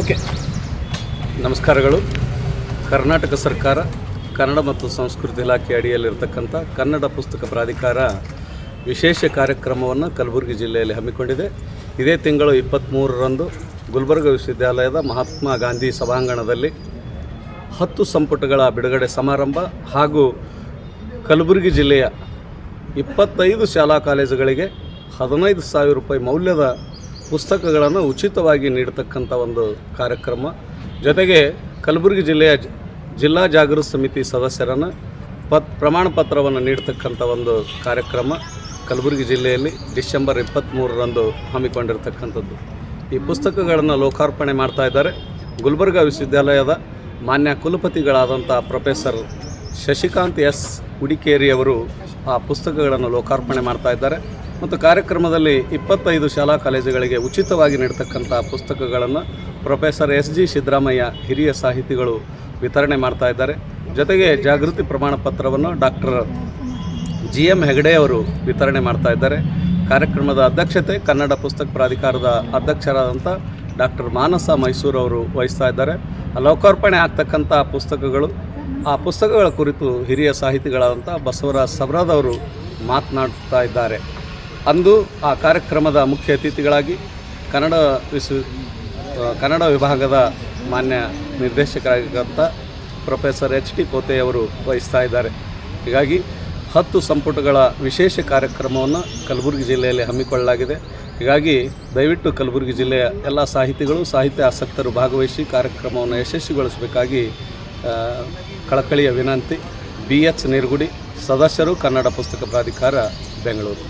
Okay. ನಮಸ್ಕಾರಗಳು. ಕರ್ನಾಟಕ ಸರ್ಕಾರ, ಕನ್ನಡ ಮತ್ತು ಸಂಸ್ಕೃತಿ ಇಲಾಖೆ ಅಡಿಯಲ್ಲಿರ್ತಕ್ಕಂಥ ಕನ್ನಡ ಪುಸ್ತಕ ಪ್ರಾಧಿಕಾರ ವಿಶೇಷ ಕಾರ್ಯಕ್ರಮವನ್ನು ಕಲಬುರಗಿ ಜಿಲ್ಲೆಯಲ್ಲಿ ಹಮ್ಮಿಕೊಂಡಿದೆ. ಇದೇ ತಿಂಗಳು ಇಪ್ಪತ್ತ್ಮೂರರಂದು ಗುಲ್ಬರ್ಗ ವಿಶ್ವವಿದ್ಯಾಲಯದ ಮಹಾತ್ಮ ಗಾಂಧಿ ಸಭಾಂಗಣದಲ್ಲಿ ಹತ್ತು ಸಂಪುಟಗಳ ಬಿಡುಗಡೆ ಸಮಾರಂಭ ಹಾಗೂ ಕಲಬುರಗಿ ಜಿಲ್ಲೆಯ ಇಪ್ಪತ್ತೈದು ಶಾಲಾ ಕಾಲೇಜುಗಳಿಗೆ ಹದಿನೈದು ಸಾವಿರ ರೂಪಾಯಿ ಮೌಲ್ಯದ ಪುಸ್ತಕಗಳನ್ನು ಉಚಿತವಾಗಿ ನೀಡತಕ್ಕಂಥ ಒಂದು ಕಾರ್ಯಕ್ರಮ. ಜೊತೆಗೆ ಕಲಬುರಗಿ ಜಿಲ್ಲೆಯ ಜಿಲ್ಲಾ ಜಾಗೃತಿ ಸಮಿತಿ ಸದಸ್ಯರನ್ನು ಪತ್, ಪ್ರಮಾಣ ಪತ್ರವನ್ನು ನೀಡತಕ್ಕಂಥ ಒಂದು ಕಾರ್ಯಕ್ರಮ ಕಲಬುರಗಿ ಜಿಲ್ಲೆಯಲ್ಲಿ ಡಿಸೆಂಬರ್ ಇಪ್ಪತ್ತ್ಮೂರರಂದು ಹಮ್ಮಿಕೊಂಡಿರ್ತಕ್ಕಂಥದ್ದು. ಈ ಪುಸ್ತಕಗಳನ್ನು ಲೋಕಾರ್ಪಣೆ ಮಾಡ್ತಾ ಇದ್ದಾರೆ. ಗುಲ್ಬರ್ಗ ವಿಶ್ವವಿದ್ಯಾಲಯದ ಮಾನ್ಯ ಕುಲಪತಿಗಳಾದಂಥ ಪ್ರೊಫೆಸರ್ ಶಶಿಕಾಂತ್ ಎಸ್. ಹುಡಿಕೇರಿಯವರು ಆ ಪುಸ್ತಕಗಳನ್ನು ಲೋಕಾರ್ಪಣೆ ಮಾಡ್ತಾ ಇದ್ದಾರೆ. ಮತ್ತು ಕಾರ್ಯಕ್ರಮದಲ್ಲಿ ಇಪ್ಪತ್ತೈದು ಶಾಲಾ ಕಾಲೇಜುಗಳಿಗೆ ಉಚಿತವಾಗಿ ನೀಡತಕ್ಕಂಥ ಪುಸ್ತಕಗಳನ್ನು ಪ್ರೊಫೆಸರ್ ಎಸ್ ಜಿ ಸಿದ್ದರಾಮಯ್ಯ ಹಿರಿಯ ಸಾಹಿತಿಗಳು ವಿತರಣೆ ಮಾಡ್ತಾ ಇದ್ದಾರೆ. ಜೊತೆಗೆ ಜಾಗೃತಿ ಪ್ರಮಾಣ ಪತ್ರವನ್ನು ಡಾಕ್ಟರ್ ಜಿ ಎಂ ಹೆಗಡೆ ಅವರು ವಿತರಣೆ ಮಾಡ್ತಾ ಇದ್ದಾರೆ. ಕಾರ್ಯಕ್ರಮದ ಅಧ್ಯಕ್ಷತೆ ಕನ್ನಡ ಪುಸ್ತಕ ಪ್ರಾಧಿಕಾರದ ಅಧ್ಯಕ್ಷರಾದಂಥ ಡಾಕ್ಟರ್ ಮಾನಸ ಮೈಸೂರು ಅವರು ವಹಿಸ್ತಾ ಇದ್ದಾರೆ. ಲೋಕಾರ್ಪಣೆ ಆಗ್ತಕ್ಕಂಥ ಪುಸ್ತಕಗಳು, ಆ ಪುಸ್ತಕಗಳ ಕುರಿತು ಹಿರಿಯ ಸಾಹಿತಿಗಳಾದಂಥ ಬಸವರಾಜ್ ಸಬ್ರಾದವರು ಮಾತನಾಡ್ತಾ ಇದ್ದಾರೆ. ಅಂದು ಆ ಕಾರ್ಯಕ್ರಮದ ಮುಖ್ಯ ಅತಿಥಿಗಳಾಗಿ ಕನ್ನಡ ವಿಶ್ವ ಕನ್ನಡ ವಿಭಾಗದ ಮಾನ್ಯ ನಿರ್ದೇಶಕರಾಗಿದ್ದಂಥ ಪ್ರೊಫೆಸರ್ ಎಚ್ ಟಿ ಕೋತೆಯವರು ವಹಿಸ್ತಾ ಇದ್ದಾರೆ. ಹೀಗಾಗಿ ಹತ್ತು ಸಂಪುಟಗಳ ವಿಶೇಷ ಕಾರ್ಯಕ್ರಮವನ್ನು ಕಲಬುರಗಿ ಜಿಲ್ಲೆಯಲ್ಲಿ ಹಮ್ಮಿಕೊಳ್ಳಲಾಗಿದೆ. ಹೀಗಾಗಿ ದಯವಿಟ್ಟು ಕಲಬುರಗಿ ಜಿಲ್ಲೆಯ ಎಲ್ಲ ಸಾಹಿತಿಗಳು, ಸಾಹಿತ್ಯ ಆಸಕ್ತರು ಭಾಗವಹಿಸಿ ಕಾರ್ಯಕ್ರಮವನ್ನು ಯಶಸ್ವಿಗೊಳಿಸಬೇಕಾಗಿ ಕಳಕಳಿಯ ವಿನಂತಿ. ಬಿ ಎಚ್ ನಿರ್ಗುಡಿ, ಸದಸ್ಯರು ಕನ್ನಡ ಪುಸ್ತಕ ಪ್ರಾಧಿಕಾರ, ಬೆಂಗಳೂರು.